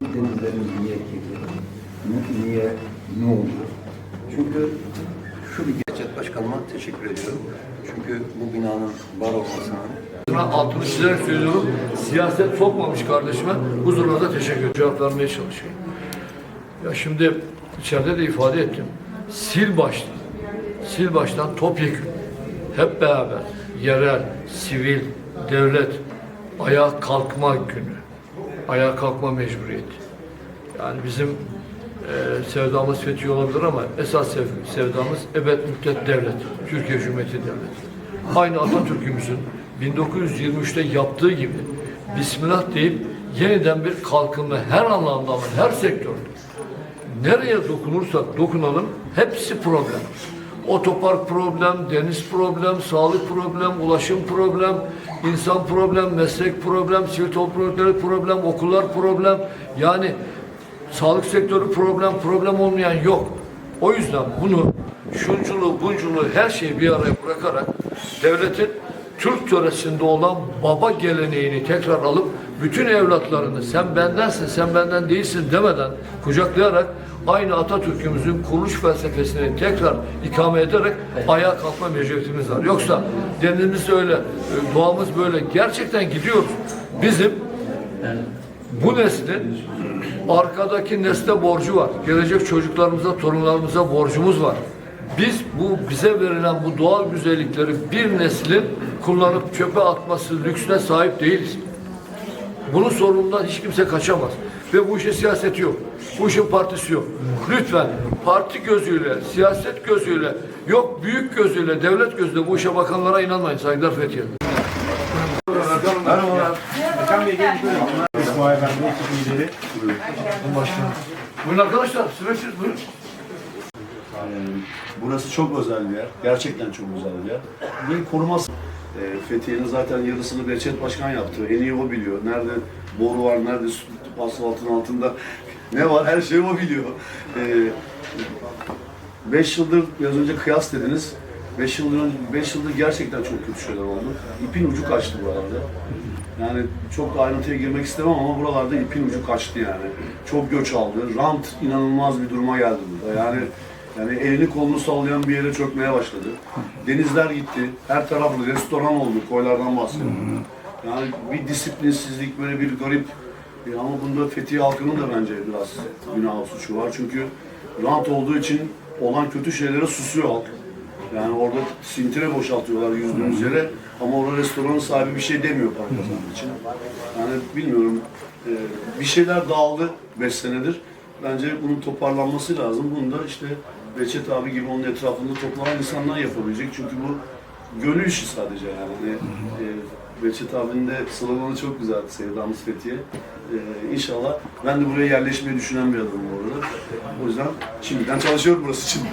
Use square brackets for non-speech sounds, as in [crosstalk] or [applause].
Denizlerin niye kirli? Niye? Ne oldu? Çünkü şu bir gerçek başkanıma teşekkür ediyorum. Çünkü bu binanın var olmasına altını çizerek söylüyorum. Siyaset sokmamış kardeşime. Huzurlarda teşekkür ederim. Cevap vermeye çalışayım. Ya şimdi içeride de ifade ettim. Sil baştan. Sil baştan topyekün. Hep beraber yerel, sivil, devlet ayağa kalkma günü. Ayağa kalkma mecburiyeti. Yani bizim e, sevdamız fethi olabilir ama esas sev, sevdamız ebed müddet devlet. Türkiye Cumhuriyeti Devleti. Aynı Atatürk'ümüzün 1923'te yaptığı gibi Bismillah deyip yeniden bir kalkınma her anlamda her sektörde nereye dokunursak dokunalım hepsi problem. Otopark problem, deniz problem, sağlık problem, ulaşım problem, insan problem, meslek problem, sivil toplum problem, okullar problem. Yani sağlık sektörü problem, problem olmayan yok. O yüzden bunu şunculuğu, bunculuğu her şeyi bir araya bırakarak devletin Türk töresinde olan baba geleneğini tekrar alıp bütün evlatlarını sen bendensin, sen benden değilsin demeden kucaklayarak aynı Atatürk'ümüzün kuruluş felsefesini tekrar ikame ederek ayağa kalkma mecburiyetimiz var. Yoksa denimiz öyle, e, doğamız böyle gerçekten gidiyoruz. Bizim bu neslin arkadaki nesle borcu var. Gelecek çocuklarımıza, torunlarımıza borcumuz var. Biz bu bize verilen bu doğal güzellikleri bir neslin kullanıp çöpe atması lüksüne sahip değiliz. Bunun sorumluluğundan hiç kimse kaçamaz. Ve bu işin siyaseti yok. Bu işin partisi yok. Lütfen parti gözüyle, siyaset gözüyle, yok büyük gözüyle, devlet gözüyle bu işe bakanlara inanmayın. Saygılar Fethiye. Hakan Bey gelin. İsmail ben de ekip lideri. Buyurun arkadaşlar, süresiz buyurun. Burası çok özel bir yer. Gerçekten çok özel bir yer. Bir koruması. E, Fethiye'nin zaten yarısını Behçet Başkan yaptı. En iyi o biliyor. Nerede boru var, nerede su- asfaltın altında ne var her şeyi o biliyor. 5 yıldır biraz önce kıyas dediniz. 5 yıldır 5 yıldır gerçekten çok kötü şeyler oldu. İpin ucu kaçtı buralarda. Yani çok ayrıntıya girmek istemem ama buralarda ipin ucu kaçtı yani. Çok göç aldı. Rant inanılmaz bir duruma geldi burada. Yani yani elini kolunu sallayan bir yere çökmeye başladı. Denizler gitti. Her taraf restoran oldu. Koylardan bahsediyorum. Yani bir disiplinsizlik, böyle bir garip e, ama bunda Fethiye halkının da bence biraz günah suçu var. Çünkü rant olduğu için olan kötü şeylere susuyor halk. Yani orada sintire boşaltıyorlar yüzdüğümüz yere ama orada restoranın sahibi bir şey demiyor para kazanmak için. Yani bilmiyorum e, bir şeyler dağıldı 5 senedir. Bence bunun toparlanması lazım. Bunu da işte Behçet abi gibi onun etrafında toplanan insanlar yapabilecek. Çünkü bu gönül işi sadece yani. Hani, e, Behçet abinin de sloganı çok güzeldi Sevdamız Fethiye. E, inşallah ben de buraya yerleşmeyi düşünen bir adamım bu arada. O yüzden şimdiden çalışıyorum burası için. [laughs]